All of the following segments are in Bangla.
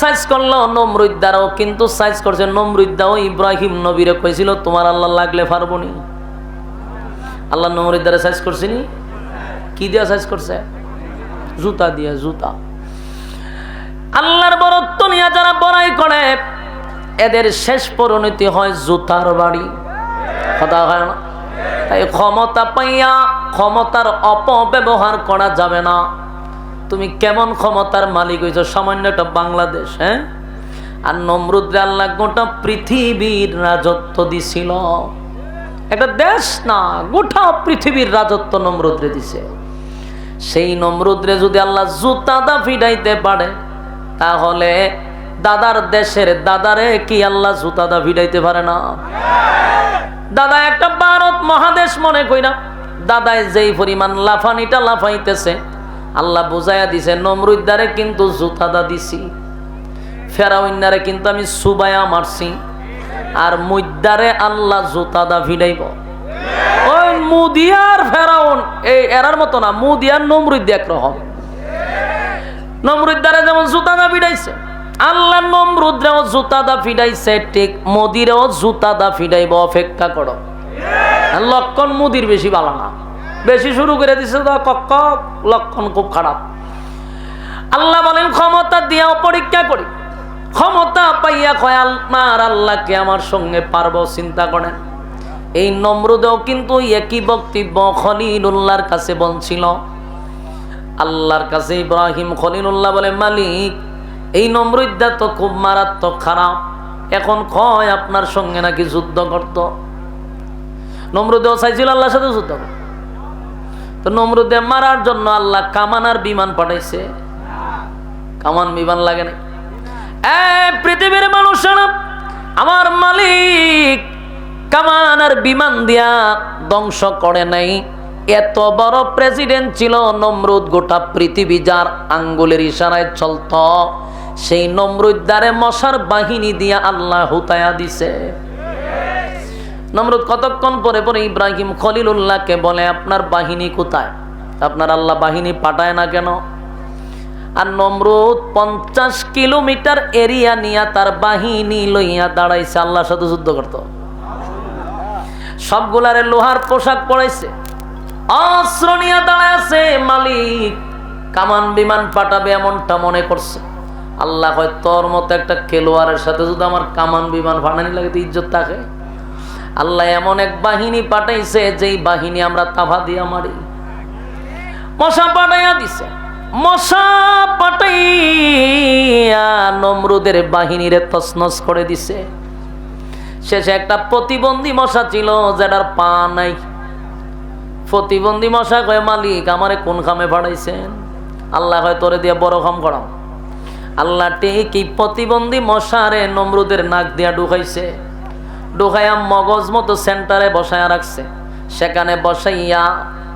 সাইজ করল, নমরুদ্দারও কিন্তু সাইজ করছে। ইব্রাহিম নবীরে কইছিল, তোমার আল্লাহ লাগলে পারব নি। আল্লাহ সাইজ করছিনি কি দিয়া সাইজ করছে? জুতা দিয়া, জুতা। আল্লাহর বরত্ব নিয়ে যারা বড়াই করে, এদের শেষ পরিণতি হয় জুতার বাড়ি। কথা হয় না? তাই ক্ষমতা পাইয়া ক্ষমতার অপব্যবহার করা যাবে না। তুমি কেমন ক্ষমতার মালিক হয়েছ সামান্য একটা বাংলাদেশ হ্যাঁ? আর নমরুদ্রে আল্লাহ গোটা পৃথিবীর রাজত্ব দিছিল। একটা দেশ না, গোটা পৃথিবীর রাজত্ব নমরুদ্রে দিছে। সেই নমরুদ্রে যদি আল্লাহ জুতাদা ফিডাইতে পারে, তাহলে দাদার দেশের দাদারে কি আল্লাহ জুতাদা ফিডাইতে পারে না? দাদা একটা ভারত মহাদেশ মনে করি না দাদায় যেই পরিমাণ লাফানিটা লাফাইতেছে আল্লাহ বুঝাইয়া দিছে, নমরুদ্দারে কিন্তু জুতাদা দিছি, ফেরাউন্নারে কিন্তু আমি সুবায়া মারছি, আর মুদ্দারে আল্লাহ জুতাদা ভিড়াইব। ওই মুদিয়ার ফেরাউন, এই এরার মতো না, মুদিয়ার নমরুদ্দ একরকম। নমরুদ্দারে যেমন জুতাদা ভিড়াইছে, আল্লাহ নমরুদ্রেও জুতাদা ফিডাইছে ঠিক মোদিরেও জুতাদা ফিডাইব অপেক্ষা করো। লক্ষণ মুদির বেশি ভালো না। বেশি শুরু করে দিছে তো কক লক্ষণ খুব খারাপ। আল্লাহ বলেন, ক্ষমতা দিয়াও পরীক্ষা করি ক্ষমতা পাইয়া কয় আমার আল্লাহকে আমার সঙ্গে পারব চিন্তা করেন। এই নমরুদেও কিন্তু একই বক্তব্য খলিলুল্লাহর কাছে বলছিল। আল্লাহর কাছে ইব্রাহিম খলিলুল্লাহ বলে, মালিক, এই নমরুদ্দা তো খুব মারাত্মক খারাপ। এখন কয় আপনার সঙ্গে নাকি যুদ্ধ করত? নমরুদেও চাইছিল আল্লাহর সাথে যুদ্ধ করত। তো নমরুদে মারার জন্য আল্লাহ কামানার বিমান পাঠাইছে। কামান, বিমান লাগে না পৃথিবীর মানুষেরা, আমার মালিক কামানার বিমান দিয়া ধ্বংস করে নাই। এত বড় প্রেসিডেন্ট ছিল নমরুদ, গোটা পৃথিবী যার আঙ্গুলের ইশারায় চলত। সেই নমরুদ দ্বারে মশার বাহিনী দিয়া আল্লাহ হুতায়া দিছে। নমরুদ কতক্ষণ পরে পরে ইব্রাহিম খলিলুল্লাহকে বলে, আপনার বাহিনী কোথায়? আপনার আল্লাহ বাহিনী পাঠায় না কেন? আর নমরুদ পঞ্চাশ কিলোমিটার এরিয়া নিয়ে তার বাহিনী লইয়া দাঁড়াইছে, আল্লাহর সাথে যুদ্ধ করত। সবগুলারে লোহার পোশাক পরাইছে, অস্ত্র নিয়ে দাঁড়ায় আছে, মালিক কামান বিমান পাঠাবে এমনটা মনে করছে। আল্লাহ হয় তোর মতো একটা খেলোয়াড়ের সাথে যদি আমার কামান বিমান ফাটানি লাগে তো ইজ্জত থাকে? আল্লাহ এমন এক বাহিনী পাঠাইছে, যেই বাহিনী আমরা তাভা দিয়া মারি। মশা পাঠাইয়া দিছে। মশা পাঠাইয়া নমরুদের বাহিনীরে তসনস করে দিছে। শেষে একটা প্রতিবন্ধী মশা ছিল, যেটার পা নাই। প্রতিবন্ধী মশা কয়, মালিক, আমারে কোন খামে পাঠাইছেন আল্লাহ হয় তোরে দিয়ে বড় খাম করাম। আল্লাহ ঠিকই প্রতিবন্ধী মশারে নমরুদের নাক দিয়া ঢুকাইছে। ঢুকাইয়া মগজ মতো সেন্টারে বসায়া রাখছে। সেখানে বসাইয়া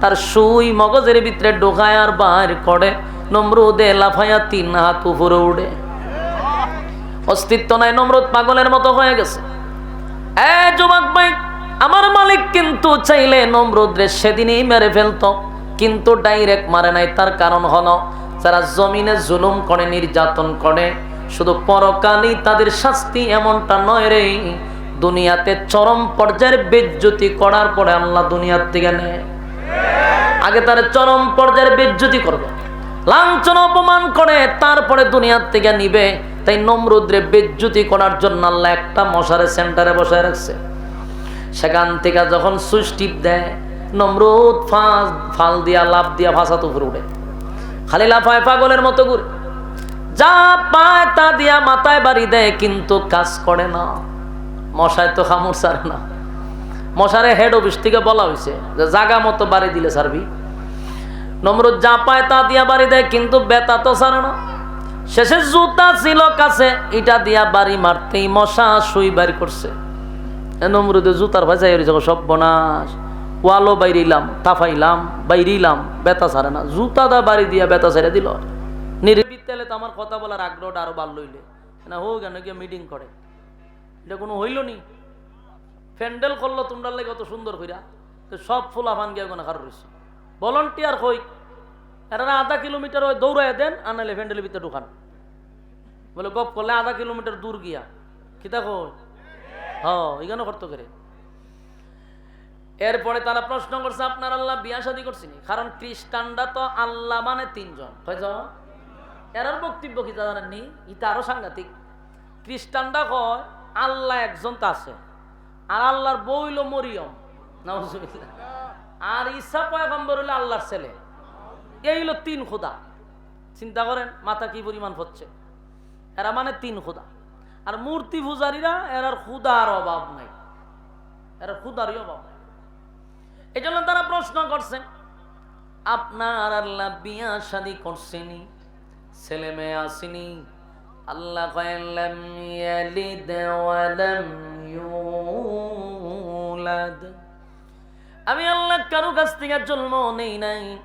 তার সুই মগজের ভিতরে ঢুকায় আর বাইর করে নমরুদে লাফাইয়া তিন হাত উপরে উড়ে অস্তিত্ব নাই, নমরুদ পাগলের মতো হয়ে গেছে। এ ভাই, আমার মালিক কিন্তু চাইলে নমরুদ্রে সেদিনই মেরে ফেলতো, কিন্তু ডাইরেক্ট মারে নাই। তার কারণ হলো, যারা জমিনে জুলুম করে, নির্যাতন করে, শুধু পরকালই তাদের শাস্তি এমনটা নয় রে। দুনিয়াতে চরম পর্যায়ের বেজ্জতি করার পরে আল্লাহ দুনিয়ার থেকে নেয়। আগে তার চরম পর্যায়ের বেজ্জতি করবে। লাঞ্ছন, অপমান করে, তারপরে দুনিয়ার থেকে নিবে। তাই নমরুদ্রে বেজ্জুতি করার জন্য আল্লাহ একটা মশারে সেন্টারে বসায় রাখছে। সেখান থেকে যখন সুইচ টিপ দেয়, নমরুদ ফাঁস, ফাল দিয়া লাভ দিয়া ভাষা উপরে উঠে। খালি লাফায় পাগলের মতো ঘুরে। যা পায় তা দিয়া মাথায় বাড়ি দেয়, কিন্তু কাজ করে না। মশায় তো খামুর সারে না। মশারে হেড অফিস থেকে বলা হয়েছে যে জাগা মতো বাড়ি দিলে সারবি নমরুদ যা পায় তা দিয়া বাড়ি দেয়, কিন্তু বেতা তো সারে না। শেষে জুতা ছিল কাছে এটা দিয়া বাড়ি মারতেই মশা শুই বাড়ি করছে। নমরুদে জুতার ভাজাই যখন সব বনাস ওয়ালও বাইরিলাম, তাফাইলাম, বাইরিলাম, বেতা সারে না। জুতা দা বাড়ি দিয়া বেতা ছেড়ে দিল। নির্বিদ্যালে তো আমার কথা বলার আগ্রহটা আরও বাড়ল হইলে। না হোক কেন গিয়ে মিটিং করে। এটা কোনো হইল নি? প্যান্ডেল করল তোমরা লাগে অত সুন্দর কইরা। সব ফুলা ফান গিয়ে কোনো কারও রয়েছে ভলন্টিয়ার হই। এরা আধা কিলোমিটার ওই দৌড়ায় দেন আনালে প্যান্ডেলের ভিতরে ঢুকান। বলে, গপ করলে আধা কিলোমিটার দূর গিয়া। কিতা কই হ এখানে করতো করে এরপরে তারা প্রশ্ন করছে, আপনার আল্লাহ বিয়া শাদী করছিনি কারণ খ্রিস্টানরা তো আল্লাহ মানে তিনজন। এরার বক্তব্য কি জানেননি ইটা আরও সাংঘাতিক। খ্রিস্টানরা কয় আল্লাহ একজন তো আছে। আর আল্লাহর বউ হইল মরিয়ম। আর ঈসা পয়গম্বর হইল আল্লাহর ছেলে। এই হলো তিন খোদা। চিন্তা করেন, মাথা কি পরিমাণ হচ্ছে? এরা মানে তিন খোদা। আর মূর্তি পূজারীরা, এরার খুদার অভাব নাই। এরা খুদারই অভাব নাই। এই জন্য তারা প্রশ্ন করছেন, আপনার আল্লাহ বিয়া শাদি করছেনি? ছেলে মেয়ে আসেনি? আল্লাহ লাম ইয়ালিদ ওয়া ইউলাদ। আমি আল্লাহ কারও কাছ থেকে জন্ম নেই নাই।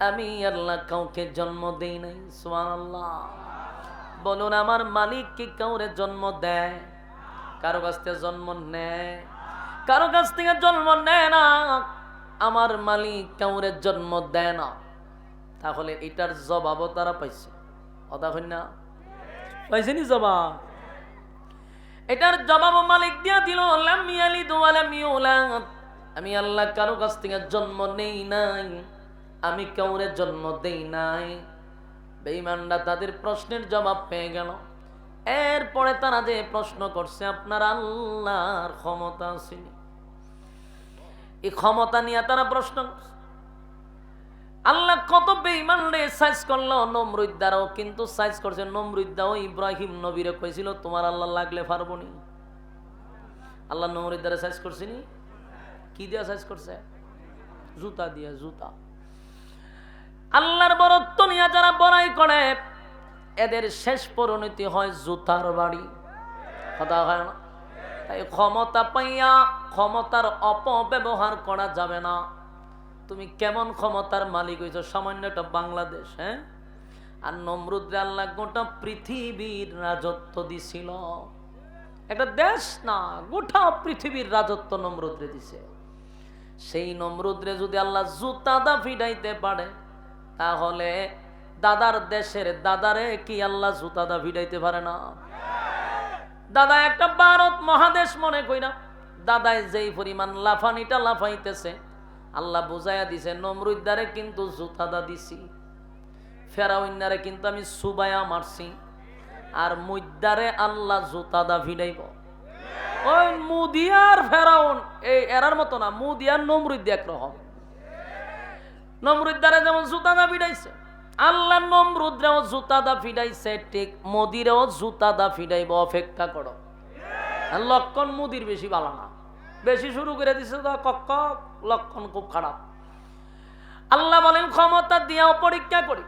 আমি আল্লাহ কাউকে জন্ম দেই নাই, সুবহানাল্লাহ। বলুন, আমার মালিক কি কাউরে জন্ম দেয়? কারও কাছ থেকে জন্ম নেয়? কারও কাছ থেকে জন্ম নেয় না। আমার মালিক কাউরে জন্ম দেয় না। তাহলে এটার জবাবও তারা পাইছে। কথা না? পাইছেনি জবাব। এটার জবাব মালিক দিয়া দিল আমি আল্লাহ কারও কাছ থেকে জন্ম নেই নাই, আমি কাউরে জন্ম দেই নাই। বেঈমানরা তাদের প্রশ্নের জবাব পেয়ে গেল। এরপরে তারা যে প্রশ্ন করছে, আপনার আল্লাহর ক্ষমতা আছে এই ক্ষমতা নিয়ে তারা প্রশ্ন করছে। আল্লাহ কত বেঈমান রে, সাইজ করল নমরুদ্দারও, কিন্তু সাইজ করছে নমরুদ্দাও, ইব্রাহিম নবীরে কইছিল, তোমার আল্লাহ লাগলে পারব নি। আল্লাহ নমরুদ্দারে সাইজ করছিনি কি দিয়া সাইজ করছে? জুতা দিয়া, জুতা। আল্লাহর বরত্ব নিয়ে যারা বড়াই করে, এদের শেষ পরিণতি হয় জুতার বাড়ি। কথা হয় না? তাই ক্ষমতা পাইয়া ক্ষমতার অপব্যবহার করা যাবে না। তুমি কেমন ক্ষমতার মালিক হয়েছ সামান্য একটা বাংলাদেশ হ্যাঁ? আর নমরুদ্রে আল্লাহ গোটা পৃথিবীর রাজত্ব দিছিল। একটা দেশ না, গোটা পৃথিবীর রাজত্ব নমরুদ্রে দিছে। সেই নমরুদ্রে যদি আল্লাহ জুতাদা ফিডাইতে পারে, তাহলে দাদার দেশের দাদারে কি আল্লাহ জুতাদা ফিডাইতে পারে না? দাদা একটা ভারত মহাদেশ মনে কইরা, দাদায় যেই পরিমাণ লাফানিটা লাফাইতেছে আল্লাহ বুঝাইয়া দিছে, নমরুদ্দারে কিন্তু জুতাদা দিছি, ফেরাউন্নারে কিন্তু আমি সুবায়া মারছি, আর মুদ্দারে আল্লাহ জুতাদা ভিড়াইব। ওই মুদিয়ার ফেরাউন, এই এরার মতো না, মুদিয়ার নমরুদ্দ একরকম নমরুদ্দারে যেমন জুতাদা ভিড়াইছে, আল্লাহ নমরুদ্রেও জুতাদা ফিডাইছে ঠিক মোদিরেও জুতাদা ফিডাইব অপেক্ষা করো। লক্ষণ মুদির বেশি ভালো না। বেশি শুরু করে দিছে তো কক লক্ষণ খুব খারাপ। আল্লাহ বলেন, ক্ষমতা দিয়াও পরীক্ষা করি।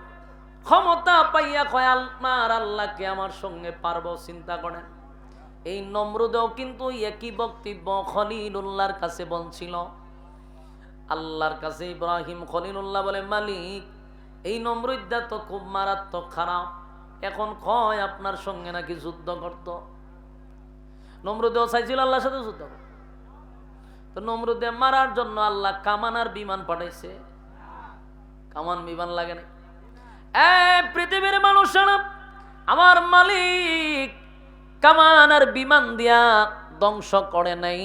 ক্ষমতা পাইয়া কয় আমার আল্লাহকে আমার সঙ্গে পারব চিন্তা করেন। এই নমরুদেও কিন্তু একই বক্তব্য খলিলুল্লাহর কাছে বলছিল। আল্লাহর কাছে ইব্রাহিম খলিলুল্লাহ বলে, মালিক, এই নমরুদ্দা তো খুব মারাত্মক খারাপ। এখন কয় আপনার সঙ্গে নাকি যুদ্ধ করত? নমরুদেও চাইছিল আল্লাহর সাথে যুদ্ধ করত। তো নমরুদে মারার জন্য আল্লাহ কামানার বিমান পাঠাইছে। কামান, বিমান লাগে না পৃথিবীর মানুষেরা, আমার মালিক কামান আর বিমান দিয়া ধ্বংস করে নাই।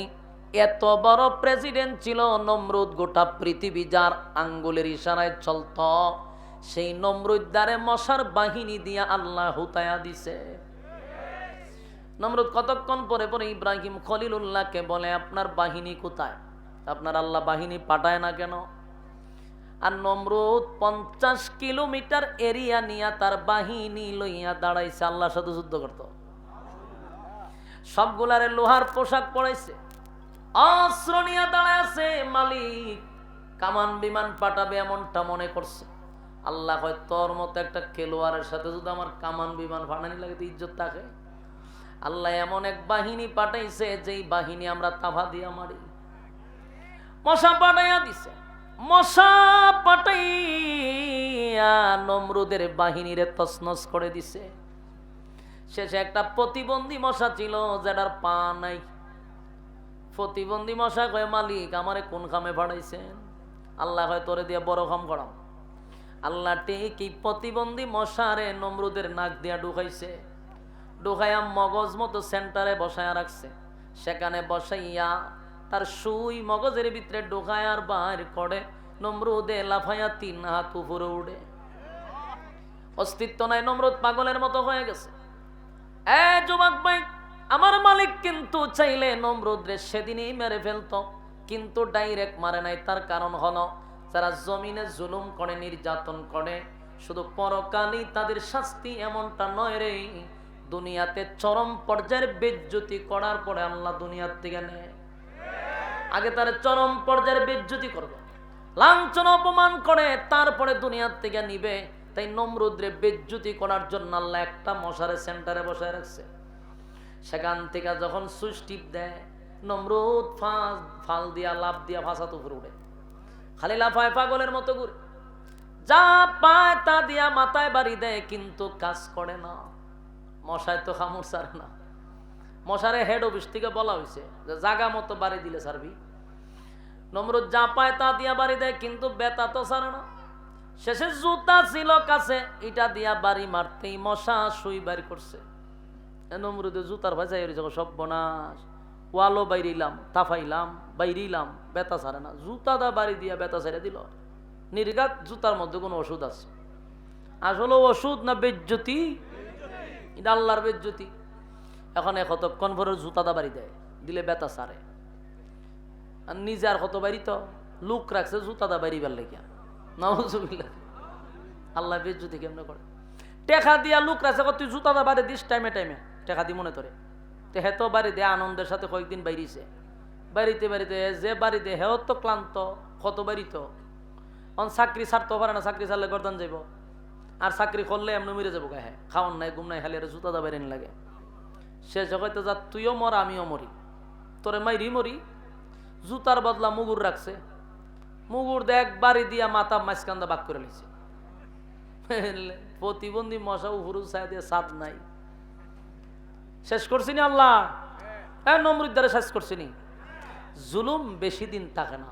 এত বড় প্রেসিডেন্ট ছিল নমরুদ, গোটা পৃথিবী যার আঙ্গুলের ইশারায় চলত। সেই নমরুদ্দারে মশার বাহিনী দিয়া আল্লাহ হুতায়া দিছে। নমরুদ কতক্ষণ পরে পরে ইব্রাহিম খলিলুল্লাহকে বলে, আপনার বাহিনী কোথায়? আপনার আল্লাহ বাহিনী পাঠায় না কেন? আর নমরুদ পঞ্চাশ কিলোমিটার এরিয়া নিয়া তার বাহিনী লইয়া দাঁড়াইছে, আল্লাহর সাথে যুদ্ধ করত। সবগুলারে লোহার পোশাক পরাইছে, অস্ত্র নিয়ে দাঁড়ায় আছে, মালিক কামান বিমান পাঠাবে এমনটা মনে করছে। আল্লাহ হয় তোর মতো একটা খেলোয়াড়ের সাথে যদি আমার কামান বিমান ফাটানি লাগে তো ইজ্জত থাকে? আল্লাহ এমন এক বাহিনী পাঠাইছে, যেই বাহিনী আমরা তাভা দিয়া মারি। মশা পাঠাইয়া দিছে। মশা পাঠাইয়া নমরুদের বাহিনীরে তসনস করে দিছে। শেষে একটা প্রতিবন্ধী মশা ছিল, যেটার পা নাই। প্রতিবন্ধী মশা কয়, মালিক, আমারে কোন খামে ভাড়াইছেন আল্লাহ হয় তোরে দিয়ে বড় খাম করাম। আল্লাহ ঠিক প্রতিবন্ধী মশারে নমরুদের নাক দিয়া ঢুকাইছে। ঢুকাইয়া মগজ মতো সেন্টারে বসায়া রাখছে। সেখানে বসাইয়া তার সুই মগজের ভিতরে ঢুকায়ার বাইর করে নমরুদে লাফাইয়া তিন হাত উপরে উড়ে অস্তিত্ব নাই, নমরুদ পাগলের মতো হয়ে গেছে। এ যুবক ভাই, আমার মালিক কিন্তু চাইলে নমরুদ্রে সেদিনই মেরে ফেলতো, কিন্তু ডাইরেক্ট মারে নাই। তার কারণ হলো, যারা জমিনে জুলুম করে, নির্যাতন করে, শুধু পরকালই তাদের শাস্তি এমনটা নয় রে। দুনিয়াতে চরম পর্যায়ের বেজ্জতি করার পরে আল্লাহ দুনিয়ার থেকে নেয়। আগে তার চরম পর্যায়ের বেজ্জতি করবে। লাঞ্ছন, অপমান করে তারপরে দুনিয়ার থেকে নিবে। তাই নমরুদ্রে বেজ্জুতি করার জন্য আল্লাহ একটা মশারে সেন্টারে বসায় রাখছে। সেখান থেকে যখন সুইচ টিপ দেয়, নমরুদ ফাঁস, ফাল দিয়া লাভ দিয়া ফাঁসাত উপরে উঠে। খালি লাফায় পাগলের মতো ঘুরে। যা পায় তা দিয়া মাথায় বাড়ি দেয়, কিন্তু কাজ করে না। মশায় তো খামুর সারে না। মশারে হেড অফিস থেকে বলা হয়েছে যে জাগা মতো বাড়ি দিলে সারবি নমরুদ যা পায় তা দিয়া বাড়ি দেয়, কিন্তু বেতা তো সারে না। শেষে জুতা ছিল কাছে এটা দিয়া বাড়ি মারতেই মশা শুই বাড়ি করছে নমরুদে জুতার ভাজাই যখন সব বনাস ওয়ালও বাইরিলাম তাফাইলাম বাইরিলাম বেতা সারে না। জুতা দা বাড়ি দিয়া বেতা ছেড়ে দিল। নির্গাত জুতার মধ্যে কোনো ওষুধ আছে। আসলে ওষুধ না বেজ্জতি? এটা আল্লাহর বেজ্জতি। এখন এক কতক্ষণ ভরে জুতা দা বাড়ি দেয়, দিলে বেতা সারে। আর নিজে আর কত বাড়ি তো লুক রাখছে জুতা দা বাড়ি বের লেগিয়া। নাউজুবিল্লাহ। আল্লাহ বেজ্জতি কেমনে করে? টেকা দিয়া লুক রাখছে তুই জুতা দা বাড়ি দিস টাইমে টাইমে, টেকা দি মনে তোরে। তো হেতো বাড়ি দে, আনন্দের সাথে কয়েকদিন বাইরিছে। বাড়িতে বাড়িতে যে বাড়িতে হেও তো ক্লান্ত, কত বাড়িত অন চাকরি ছাড়তে পারে না, চাকরি ছাড়লে গরদান যাইব। আর চাকরি করলে এমনি মরে যাব হ্যাঁ খাওয়ান নাই, ঘুম নাই, খালি আর জুতা দা বাইরে লাগে। সে জগতে যা তুইও মর, আমিও মরি। তোরে মাইরি মরি। জুতার বদলা মুগুর রাখছে। মুগুর দেখ বাড়ি দিয়া মাথা মাঝখান্দা বাক করে লিছে প্রতিবন্ধী মশা উহুরু ছায় দিয়ে সাপ নাই। শেষ করছি নি আল্লাহ? হ্যাঁ নমরুদ্দারে শেষ করছি নি। জুলুম বেশি দিন থাকে না।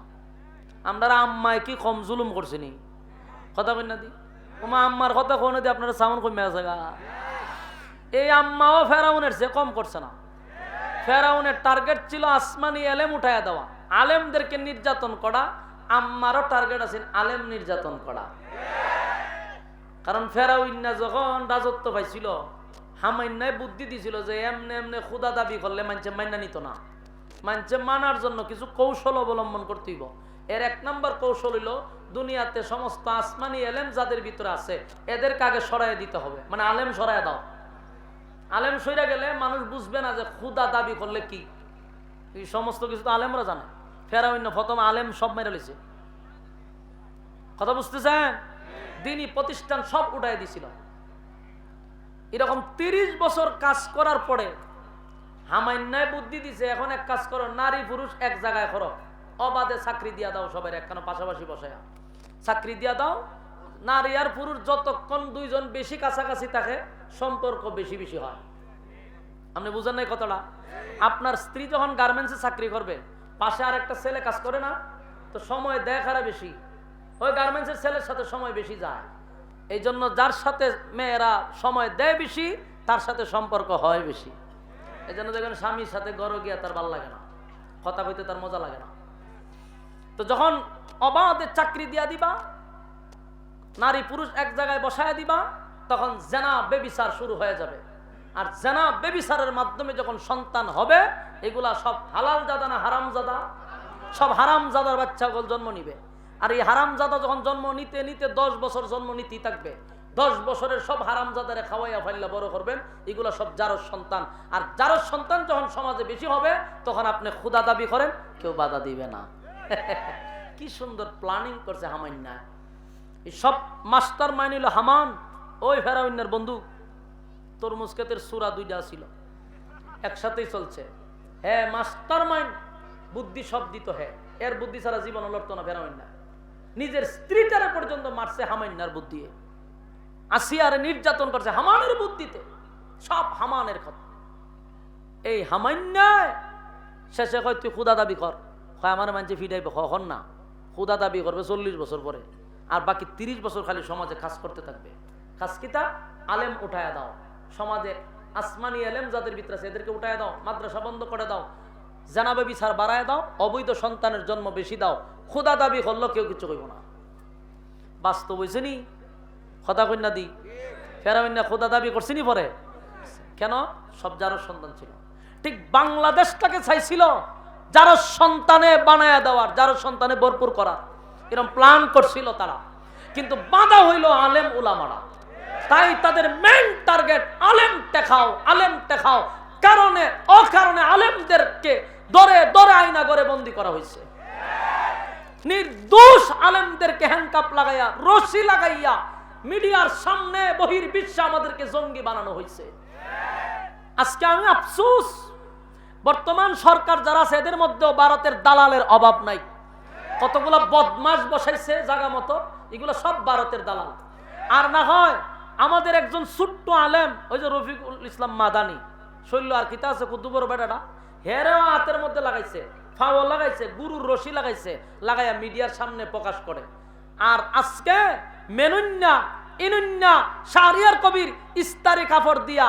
আমরা আম্মায় কি কম জুলুম করছি নি? কথা কই না দি। আম্মার কথা কোনে দি, আপনারা কমে আছে গা। এই আম্মাও ফেরাউনের চেয়ে কম করছে না। ফেরাউনের টার্গেট ছিল আসমানি এলেম উঠাইয়া দেওয়া। আলেমদেরকে নির্যাতন করা, আম্মারও টার্গেট আছে আলেম নির্যাতন করা। কারণ ফেরাউন্না যখন রাজত্ব পাইছিল হামান্যায় বুদ্ধি দিছিল যে এমনে এমনে খুদা দাবি করলে মানুষে মাইনা নিত না। মানুষে মানার জন্য কিছু কৌশল অবলম্বন করতে হইব। এর এক নম্বর কৌশল হইল দুনিয়াতে সমস্ত আসমানি এলেম যাদের ভিতরে আছে, এদেরকে আগে সরাই দিতে হবে। মানে আলেম সরাই দাও। আলেম সইরা গেলে মানুষ বুঝবে না যে খুদা দাবি করলে কি। এই সমস্ত কিছু তো আলেমরা জানে। ফেরাউন্য প্রথম আলেম সব মেরে লিছে কথা বুঝতেছেন? দিনই প্রতিষ্ঠান সব উঠাই দিছিল। এরকম তিরিশ বছর কাজ করার পরে হামান্যায় বুদ্ধি দিছে, এখন এক কাজ করো, নারী পুরুষ এক জায়গায় করো। অবাধে চাকরি দিয়া দাও সবাই, একখানে পাশাপাশি বসায়া। চাকরি দিয়া দাও। নারী আর পুরুষ যতক্ষণ দুইজন বেশি কাছাকাছি থাকে, সম্পর্ক বেশি বেশি হয়। আপনি বুঝেন নাই কতটা আপনার স্ত্রী যখন গার্মেন্টসে চাকরি করবে, পাশে আর একটা ছেলে কাজ করে না, তো সময় দেয় খারা বেশি? ওই গার্মেন্টসের ছেলের সাথে সময় বেশি যায়। এই জন্য যার সাথে মেয়েরা সময় দেয় বেশি, তার সাথে সম্পর্ক হয় বেশি। এই জন্য দেখবেন স্বামীর সাথে গড় গিয়া তার ভালো লাগে না। কথা কইতে তার মজা লাগে না। তো যখন অবাধে চাকরি দিয়া দিবা, নারী পুরুষ এক জায়গায় বসায় দিবা, তখন জেনা বেবিচার শুরু হয়ে যাবে। আর জেনা বেবিচারের মাধ্যমে যখন সন্তান হবে, এগুলা সব হালাল জাদা না হারাম জাদা? সব হারাম জাদার বাচ্চাগুলো জন্ম নিবে। আর এই হারাম জাদা যখন জন্ম নিতে নিতে দশ বছর জন্ম নিতেই থাকবে, দশ বছরের সব হারাম জাদারে খাওয়াইয়া ফাইল্লা বড় করবেন, এগুলো সব জারর সন্তান। আর জারর সন্তান যখন সমাজে বেশি হবে, তখন আপনি ক্ষুদা দাবি করেন, কেউ বাধা দিবে না। কি সুন্দর প্ল্যানিং করছে হামান্না এই সব মাস্টার মাইন হইল হামান। ওই ফেরাউন্নের বন্ধু তরমুজ ক্ষেতের সুরা দুইটা ছিল। একসাথেই চলছে। হ্যাঁ মাস্টার মাইন্ড বুদ্ধি সব দিত হ্যাঁ এর বুদ্ধি ছাড়া জীবন লড়তো না ফেরাউন্না নিজের স্ত্রীটারে পর্যন্ত মারছে হামান্নার বুদ্ধি। আসিয়ার নির্যাতন করছে হামানের বুদ্ধিতে। সব হামানের কথা এই হামান্যায় শেষে কয়, তুই খুদা দাবি কর। আমার মানছে ফিটাইবে হন না। খুদা দাবি করবে চল্লিশ বছর পরে। আর বাকি তিরিশ বছর খালি সমাজে কাজ করতে থাকবে। কাজ কিতা আলেম উঠায় দাও। সমাজে আসমানি আলেম যাদের ভিতরে আছে, এদেরকে উঠায় দাও, মাদ্রাসা বন্ধ করে দাও, জানাবে বিচার বাড়ায় দাও, অবৈধ সন্তানের জন্ম বেশি দাও। খোদা দাবি করল কেউ কিছু কইব না। বাস্তব হয়েছে নি? খোদা কন্যা দি। ফেরামিনা খোদা দাবি করছে নি পরে? কেন? সব যারও সন্তান ছিল। ঠিক বাংলাদেশটাকে চাইছিল যারো সন্তানে বানায় দেওয়ার, যারো সন্তানে ভরপুর করার। এরকম প্ল্যান করছিল তারা। কিন্তু বাধা হইল আলেম উলামারা। তাই তাদের মেন টার্গেট আলেম টেখাও আলেম টেখাও কারণে, অকারণে আলেমদেরকে দরে দরে আইনা করে বন্দি করা হয়েছে নির্দোষ আলেমদেরকে হ্যান্ডকাপ লাগাইয়া, রশি লাগাইয়া মিডিয়ার সামনে বহির বিশ্বে আমাদেরকে জঙ্গি বানানো হয়েছে আজকে আমি আফসোস বর্তমান সরকার যারা আছে, এদের মধ্যেও ভারতের দালালের অভাব নাই। কতগুলো বদমাস বসাইছে জায়গা মতো, এগুলো সব ভারতের দালাল। আর না হয় আমাদের একজন ছোট্ট আলেম, ওই যে রফিকুল ইসলাম মাদানি শৈল্য আর কিতা আছে কুতুবর বেটাটা, হেরেও হাতের মধ্যে লাগাইছে ফাও লাগাইছে, গুরুর রশি লাগাইছে, লাগাইয়া মিডিয়ার সামনে প্রকাশ করে। আর আজকে মেনুন্যা ইনুন্যা শাহরিয়ার কবির ইস্তারি কাপড় দিয়া